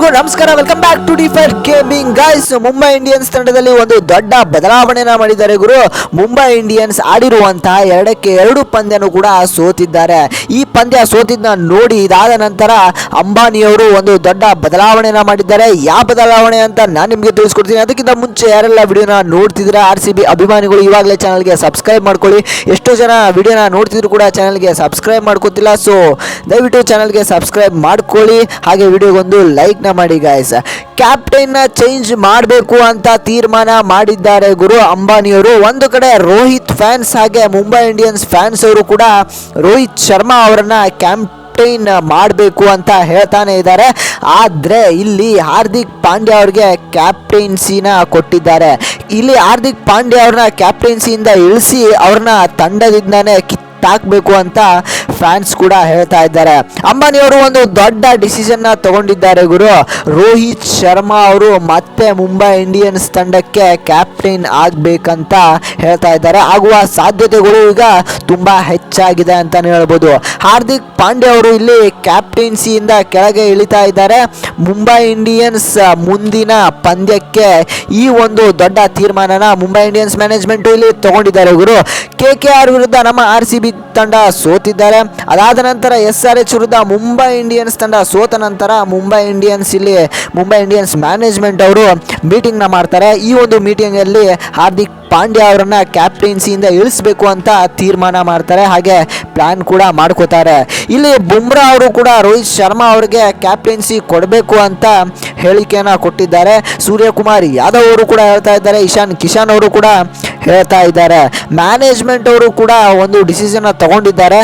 ಎಲ್ರಿಗೂ ನಮಸ್ಕಾರ. Welcome back to the fire gaming guys Mumbai Indians ತಂಡದಲ್ಲಿ ಒಂದು ದೊಡ್ಡ ಬದಲಾವಣೆನ ಮಾಡಿದ್ದಾರೆ ಗುರು. ಮುಂಬೈ ಇಂಡಿಯನ್ಸ್ ಆಡಿರುವಂತಹ ಎರಡಕ್ಕೆ ಎರಡು ಪಂದ್ಯನೂ ಕೂಡ ಸೋತಿದ್ದಾರೆ. ಈ ಪಂದ್ಯ ಸೋತಿದ್ನ ನೋಡಿ ಇದಾದ ನಂತರ ಅಂಬಾನಿಯವರು ಒಂದು ದೊಡ್ಡ ಬದಲಾವಣೆನ ಮಾಡಿದ್ದಾರೆ. ಯಾವ ಬದಲಾವಣೆ ಅಂತ ನಾನು ನಿಮಗೆ ತಿಳಿಸ್ಕೊಡ್ತೀನಿ. ಅದಕ್ಕಿಂತ ಮುಂಚೆ ಯಾರೆಲ್ಲ ವಿಡಿಯೋನ ನೋಡ್ತಿದ್ರೆ ಆರ್ ಸಿ ಬಿ ಅಭಿಮಾನಿಗಳು ಇವಾಗಲೇ ಚಾನಲ್ಗೆ ಸಬ್ಸ್ಕ್ರೈಬ್ ಮಾಡ್ಕೊಳ್ಳಿ. ಎಷ್ಟೋ ಜನ ವಿಡಿಯೋನ ನೋಡ್ತಿದ್ರು ಕೂಡ ಚಾನಲ್ಗೆ ಸಬ್ಸ್ಕ್ರೈಬ್ ಮಾಡ್ಕೋತಿಲ್ಲ. ಸೊ ದಯವಿಟ್ಟು ಚಾನಲ್ಗೆ ಸಬ್ಸ್ಕ್ರೈಬ್ ಮಾಡ್ಕೊಳ್ಳಿ. ಹಾಗೆ ವಿಡಿಯೋಗೊಂದು ಲೈಕ್ನ ಮಾಡಿ ಗಾಯ್ಸ್ ಕ್ಯಾಪ್ಟನ್ ಚೇಂಜ್ ಮಾಡಬೇಕು ಅಂತ ತೀರ್ಮಾನ ಮಾಡಿದ್ದಾರೆ ಗುರು ಅಂಬಾನಿಯವರು. ಒಂದು ಕಡೆ ರೋಹಿತ್ ಫ್ಯಾನ್ಸ್ ಹಾಗೆ ಮುಂಬೈ ಇಂಡಿಯನ್ಸ್ ಫ್ಯಾನ್ಸ್ ಅವರು ಕೂಡ ರೋಹಿತ್ ಶರ್ಮಾ ಅವರನ್ನ ಕ್ಯಾಂಪ್ ಮಾಡಬೇಕು ಅಂತ ಹೇಳ್ತಾನೆ ಇದ್ದಾರೆ. ಆದರೆ ಇಲ್ಲಿ ಹಾರ್ದಿಕ್ ಪಾಂಡ್ಯ ಅವ್ರಿಗೆ ಕ್ಯಾಪ್ಟೆನ್ಸಿನ ಕೊಟ್ಟಿದ್ದಾರೆ. ಇಲ್ಲಿ ಹಾರ್ದಿಕ್ ಪಾಂಡ್ಯ ಅವ್ರನ್ನ ಕ್ಯಾಪ್ಟೆನ್ಸಿಯಿಂದ ಇಳಿಸಿ ಅವ್ರನ್ನ ತಂಡದಿಂದಾನೇ ಕಿತ್ತಾಕ್ಬೇಕು ಅಂತ ಫ್ಯಾನ್ಸ್ ಕೂಡ ಹೇಳ್ತಾ ಇದ್ದಾರೆ. ಅಂಬಾನಿಯವರು ಒಂದು ದೊಡ್ಡ ಡಿಸಿಷನ್ನ ತಗೊಂಡಿದ್ದಾರೆ ಗುರು. ರೋಹಿತ್ ಶರ್ಮಾ ಅವರು ಮತ್ತೆ ಮುಂಬೈ ಇಂಡಿಯನ್ಸ್ ತಂಡಕ್ಕೆ ಕ್ಯಾಪ್ಟನ್ ಆಗಬೇಕಂತ ಹೇಳ್ತಾ ಇದ್ದಾರೆ. ಆಗುವ ಸಾಧ್ಯತೆಗಳು ಈಗ ತುಂಬ ಹೆಚ್ಚಾಗಿದೆ ಅಂತಾನೆ ಹೇಳ್ಬೋದು. ಹಾರ್ದಿಕ್ ಪಾಂಡ್ಯ ಅವರು ಇಲ್ಲಿ ಕ್ಯಾಪ್ಟನ್ಸಿಯಿಂದ ಕೆಳಗೆ ಇಳಿತಾ ಇದ್ದಾರೆ. ಮುಂಬೈ ಇಂಡಿಯನ್ಸ್ ಮುಂದಿನ ಪಂದ್ಯಕ್ಕೆ ಈ ಒಂದು ದೊಡ್ಡ ತೀರ್ಮಾನನ ಮುಂಬೈ ಇಂಡಿಯನ್ಸ್ ಮ್ಯಾನೇಜ್ಮೆಂಟು ಇಲ್ಲಿ ತಗೊಂಡಿದ್ದಾರೆ ಗುರು. ಕೆ ಕೆ ಆರ್ ವಿರುದ್ಧ ನಮ್ಮ ಆರ್ ಸಿ ಬಿ ತಂಡ ಸೋತಿದ್ದಾರೆ. ಅದಾದ ನಂತರ ಎಸ್ ಆರ್ ಎಚ್ ವಿರುದ್ಧ ಮುಂಬೈ ಇಂಡಿಯನ್ಸ್ ತಂಡ ಸೋತ ನಂತರ ಮುಂಬೈ ಇಂಡಿಯನ್ಸ್ ಇಲ್ಲಿ, ಮುಂಬೈ ಇಂಡಿಯನ್ಸ್ ಮ್ಯಾನೇಜ್ಮೆಂಟ್ ಅವರು ಮೀಟಿಂಗ್ನ ಮಾಡ್ತಾರೆ. ಈ ಒಂದು ಮೀಟಿಂಗಲ್ಲಿ ಹಾರ್ದಿಕ್ ಪಾಂಡ್ಯ ಅವರನ್ನ ಕ್ಯಾಪ್ಟೆನ್ಸಿಯಿಂದ ಇಳಿಸ್ಬೇಕು ಅಂತ ತೀರ್ಮಾನ ಮಾಡ್ತಾರೆ. ಹಾಗೆ ಪ್ಲಾನ್ ಕೂಡ ಮಾಡ್ಕೋತಾರೆ. ಇಲ್ಲಿ ಬುಮ್ರಾ ಅವರು ಕೂಡ ರೋಹಿತ್ ಶರ್ಮಾ ಅವರಿಗೆ ಕ್ಯಾಪ್ಟೆನ್ಸಿ ಕೊಡಬೇಕು ಅಂತ ಹೇಳಿಕೆಯನ್ನು ಕೊಟ್ಟಿದ್ದಾರೆ. ಸೂರ್ಯಕುಮಾರ್ ಯಾದವ್ ಅವರು ಕೂಡ ಹೇಳ್ತಾ ಇದ್ದಾರೆ. ಇಶಾನ್ ಕಿಶಾನ್ ಅವರು ಕೂಡ ಹೇಳ್ತಾ ಇದ್ದಾರೆ. ಮ್ಯಾನೇಜ್ಮೆಂಟ್ ಅವರು ಕೂಡ ಒಂದು ಡಿಸಿಷನ್ ತಗೊಂಡಿದ್ದಾರೆ.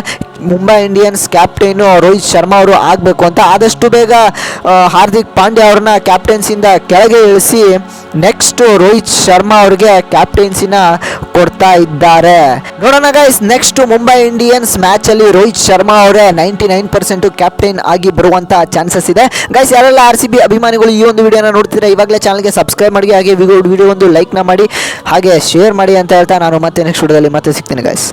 ಮುಂಬೈ ಇಂಡಿಯನ್ಸ್ ಕ್ಯಾಪ್ಟೈನು ರೋಹಿತ್ ಶರ್ಮಾ ಅವರು ಆಗಬೇಕು ಅಂತ. ಆದಷ್ಟು ಬೇಗ ಹಾರ್ದಿಕ್ ಪಾಂಡ್ಯ ಅವ್ರನ್ನ ಕ್ಯಾಪ್ಟೆನ್ಸಿಯಿಂದ ಕೆಳಗೆ ಇಳಿಸಿ ನೆಕ್ಸ್ಟ್ ರೋಹಿತ್ ಶರ್ಮಾ ಅವ್ರಿಗೆ ಕ್ಯಾಪ್ಟೆನ್ಸಿನ ಕೊಡ್ತಾ ಇದ್ದಾರೆ. ನೋಡೋಣ guys next Mumbai Indians match ಅಲ್ಲಿ ರೋಹಿತ್ ಶರ್ಮಾ ಅವರೇ ನೈಂಟಿ ನೈನ್ ಪರ್ಸೆಂಟ್ ಕ್ಯಾಪ್ಟೈನ್ ಆಗಿ ಬರುವಂತ ಚಾನ್ಸಸ್ ಇದೆ. ಗೈಸ್ ಯಾರೆಲ್ಲ ಆರ್ ಸಿ ಬಿ ಅಭಿಮಾನಿಗಳು ಈ ಒಂದು ವಿಡಿಯೋನ ನೋಡ್ತಿದ್ರೆ ಇವಾಗಲೇ ಚಾನಲ್ಗೆ ಸಬ್ಸ್ಕ್ರೈಬ್ ಮಾಡಿ, ಹಾಗೆ ವಿಡಿಯೋ ಒಂದು ಲೈಕ್ನ ಮಾಡಿ, ಹಾಗೆ ಶೇರ್ ಮಾಡಿ ಅಂತ ಹೇಳ್ತಾ ನಾನು ಮತ್ತೆ ನೆಕ್ಸ್ಟ್ ವಿಡಿಯೋದಲ್ಲಿ ಮತ್ತೆ ಸಿಗ್ತೀನಿ ಗೈಸ್